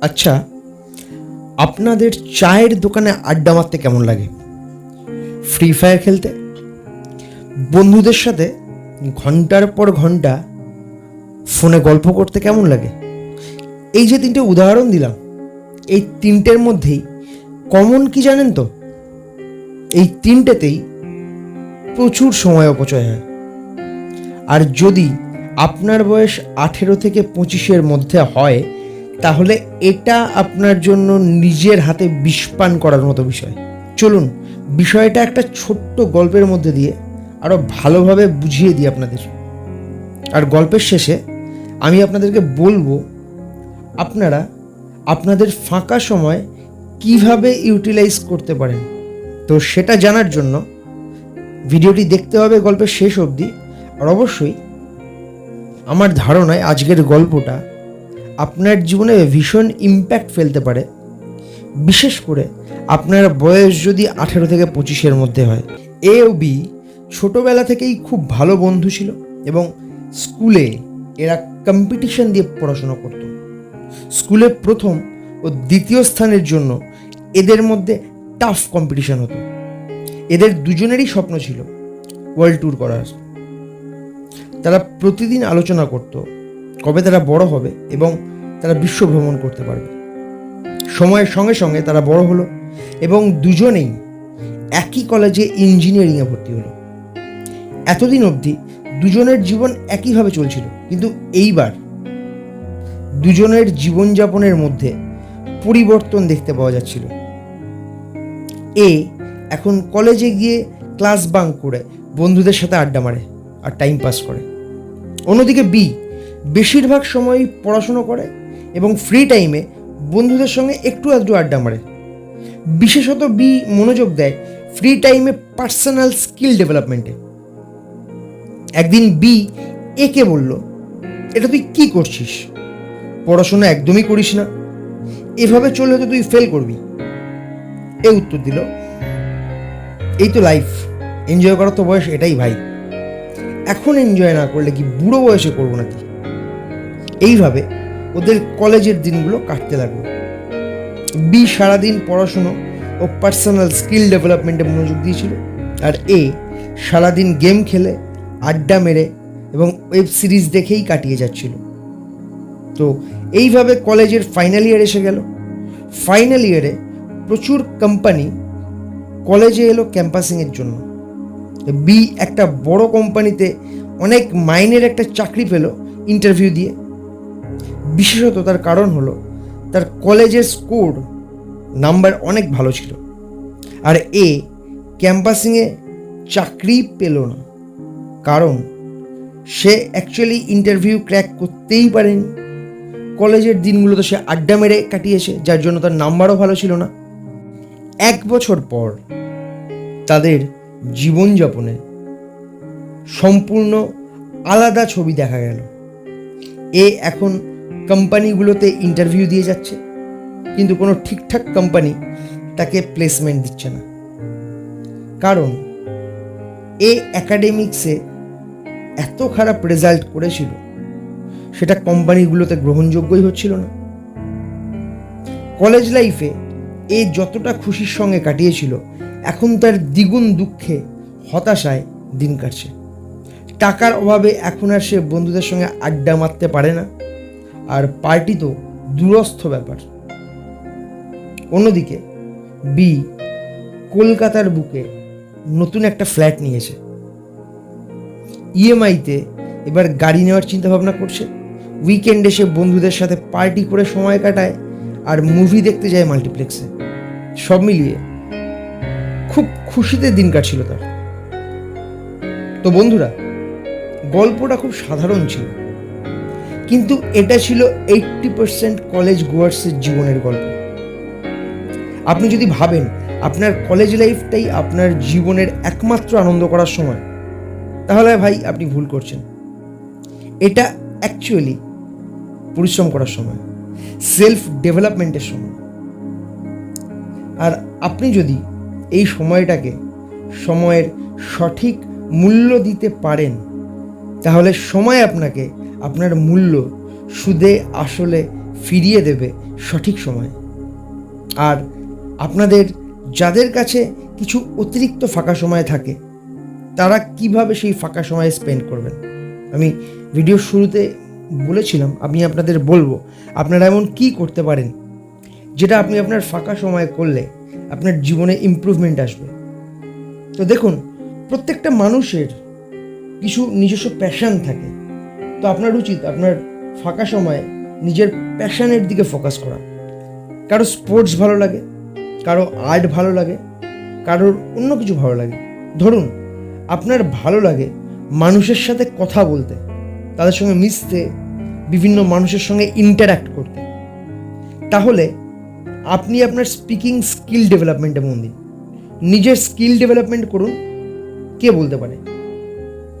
আচ্ছা আপনাদের চায়ের দোকানে আড্ডা মারতে কেমন লাগে? ফ্রি ফায়ার খেলতে? বন্ধুদের সাথে ঘণ্টার পর ঘণ্টা ফোনে গল্প করতে কেমন লাগে? এই যে তিনটে উদাহরণ দিলাম, এই তিনটের মধ্যেই কমন কি জানেন তো? এই তিনটেতেই প্রচুর সময় অপচয় হয়। আর যদি আপনার বয়স আঠেরো থেকে পঁচিশের মধ্যে হয় তাহলে এটা আপনার জন্য নিজের হাতে বিষপান করার মতো বিষয়। চলুন, বিষয়টা একটা ছোট্ট গল্পের মধ্যে দিয়ে আরও ভালোভাবে বুঝিয়ে দিই আপনাদের। আর গল্পের শেষে আমি আপনাদেরকে বলব, আপনারা আপনাদের ফাঁকা সময় কীভাবে ইউটিলাইজ করতে পারেন? তো সেটা জানার জন্য ভিডিওটি দেখতে হবে গল্পের শেষ অবধি। আর অবশ্যই আমার ধারণায় আজকের গল্পটা আপনার জীবনে ভীষণ ইম্প্যাক্ট ফেলতে পারে। বিশেষ করে আপনার বয়স যদি আঠেরো থেকে পঁচিশের মধ্যে হয়। এ ও বি ছোটোবেলা থেকেই খুব ভালো বন্ধু ছিল এবং স্কুলে এরা কম্পিটিশন দিয়ে পড়াশোনা করত। স্কুলে প্রথম ও দ্বিতীয় স্থানের জন্য এদের মধ্যে টাফ কম্পিটিশন হতো। এদের দুজনেরই স্বপ্ন ছিল ওয়ার্ল্ড ট্যুর করার। তারা প্রতিদিন আলোচনা করত কবে তারা বড় হবে এবং তারা বিশ্ব ভ্রমণ করতে পারবে। সময়ের সঙ্গে সঙ্গে তারা বড় হলো এবং দুজনেই একই কলেজে ইঞ্জিনিয়ারিংয়ে ভর্তি হলো। এতদিন অবধি দুজনের জীবন একইভাবে চলছিল, কিন্তু এইবার দুজনের জীবনযাপনের মধ্যে পরিবর্তন দেখতে পাওয়া যাচ্ছিল। এ এখন কলেজে গিয়ে ক্লাস বাঙ্ক করে বন্ধুদের সাথে আড্ডা মারে আর টাইম পাস করে। অন্যদিকে বি বেশিরভাগ সময়ই পড়াশুনো করে এবং ফ্রি টাইমে বন্ধুদের সঙ্গে একটু আধটু আড্ডা মারে। বিশেষত বি মনোযোগ দেয় ফ্রি টাইমে পার্সোনাল স্কিল ডেভেলপমেন্টে একদিন বি একে বলল, এটা তুই কি করছিস? পড়াশোনা একদমই করিস না। এভাবে চললে তো তুই ফেল করবি। এ উত্তর দিল, এই তো লাইফ এনজয় করার তো বয়স এটাই ভাই। এখন এনজয় না করলে কি বুড়ো বয়সে করব নাকি? এইভাবে ওদের কলেজের দিনগুলো কাটতে লাগল। বি সারাদিন পড়াশুনো ও পার্সোনাল স্কিল ডেভেলপমেন্টে মনোযোগ দিয়েছিল। আর এ সারাদিন গেম খেলে, আড্ডা মেরে এবং ওয়েব সিরিজ দেখেই কাটিয়ে যাচ্ছিল। তো এইভাবে কলেজের ফাইনাল ইয়ার এসে গেল। ফাইনাল ইয়ারে প্রচুর কোম্পানি কলেজে এলো ক্যাম্পাসিংয়ের জন্য। বি একটা বড় কোম্পানিতে অনেক মাইনের একটা চাকরি পেল ইন্টারভিউ দিয়ে। বিশেষত তার কারণ হলো, তার কলেজের স্কোর নাম্বার অনেক ভালো ছিল। আর এ ক্যাম্পাসিংয়ে চাকরি পেল না। কারণ, সে অ্যাকচুয়ালি ইন্টারভিউ ক্র্যাক করতেই পারেনি। কলেজের দিনগুলোতে সে আড্ডা মেরে কাটিয়েছে, যার জন্য তার নাম্বারও ভালো ছিল না। এক বছর পর তাদের জীবনযাপনে সম্পূর্ণ আলাদা ছবি দেখা গেল। এ এখন কোম্পানিগুলোতে ইন্টারভিউ দিয়ে যাচ্ছে। কিন্তু কোনো ঠিকঠাক কোম্পানি তাকে প্লেসমেন্ট দিচ্ছে না। কারণ এ একাডেমিক্সে এত খারাপ রেজাল্ট করেছিল, সেটা কোম্পানিগুলোতে গ্রহণযোগ্যই হচ্ছিল না। কলেজ লাইফে এ যতটা খুশির সঙ্গে কাটিয়েছিল, এখন তার দ্বিগুণ দুঃখে, হতাশায় দিন কাটছে। টাকার অভাবে এখন আর সে বন্ধুদের সঙ্গে আড্ডা মারতে পারে না। আর পার্টি তো দূরস্থ ব্যাপার। অন্যদিকে, বি কলকাতার বুকে নতুন একটা ফ্ল্যাট নিয়েছে। ইএমআইতে এবার গাড়ি নেওয়ার চিন্তা ভাবনা করছে। উইকেন্ডে সে বন্ধুদের সাথে পার্টি করে সময় কাটায় আর মুভি দেখতে যায় মাল্টিপ্লেক্সে। সব মিলিয়ে খুব খুশিতে দিন কাটছিল তার। তো বন্ধুরা, গল্পটা খুব সাধারণ ছিল। কিন্তু এটা ছিল এইট্টি পার্সেন্ট কলেজ গোয়ার্সের জীবনের গল্প। আপনি যদি ভাবেন আপনার কলেজ লাইফটাই আপনার জীবনের একমাত্র আনন্দ করার সময়, তাহলে ভাই আপনি ভুল করছেন। এটা অ্যাকচুয়ালি পরিশ্রম করার সময় সেলফ ডেভেলপমেন্টের সময়। আর আপনি যদি এই সময়টাকে সময়ের সঠিক মূল্য দিতে পারেন, তাহলে সময় আপনাকে আপনার মূল্য সুদে আসলে ফিরিয়ে দেবে সঠিক সময়। আর আপনাদের যাদের কাছে কিছু অতিরিক্ত ফাঁকা সময় থাকে, তারা কীভাবে সেই ফাঁকা সময় স্পেন্ড করবেন? আমি ভিডিও শুরুতে বলেছিলাম, আমি আপনাদের বলব, আপনারা এমন কি করতে পারেন যেটা আপনি আপনার ফাঁকা সময় করলে আপনার জীবনে ইমপ্রুভমেন্ট আসবে? তো দেখুন, প্রত্যেকটা মানুষের কিছু নিজস্ব প্যাশন থাকে। তো আপনার উচিত আপনার ফাঁকা সময়ে নিজের প্যাশনের দিকে ফোকাস করা। কারও স্পোর্টস ভালো লাগে, কারও আর্ট ভালো লাগে, কারোর অন্য কিছু ভালো লাগে। ধরুন, আপনার ভালো লাগে মানুষের সাথে কথা বলতে, তাদের সঙ্গে মিশতে, বিভিন্ন মানুষের সঙ্গে ইন্টারাক্ট করতে। তাহলে আপনি আপনার স্পিকিং স্কিল ডেভেলপমেন্টে মন দিন। নিজের স্কিল ডেভেলপমেন্ট করুন, কে বলতে পারে?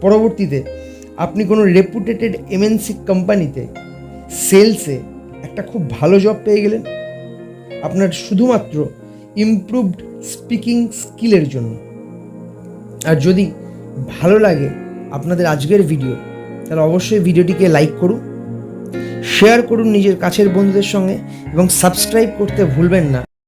পরবর্তীতে আপনি কোনো রেপুটেটেড এমএনসি কোম্পানিতে সেলসে একটা খুব ভালো জব পেয়ে গেলেন। আপনার শুধুমাত্র ইমপ্রুভড স্পিকিং স্কিলের জন্য। আর যদি ভালো লাগে আপনাদের আজকের ভিডিও তাহলে অবশ্যই ভিডিওটিকে লাইক করুন শেয়ার করুন নিজের কাছের বন্ধুদের সঙ্গে, এবং সাবস্ক্রাইব করতে ভুলবেন না।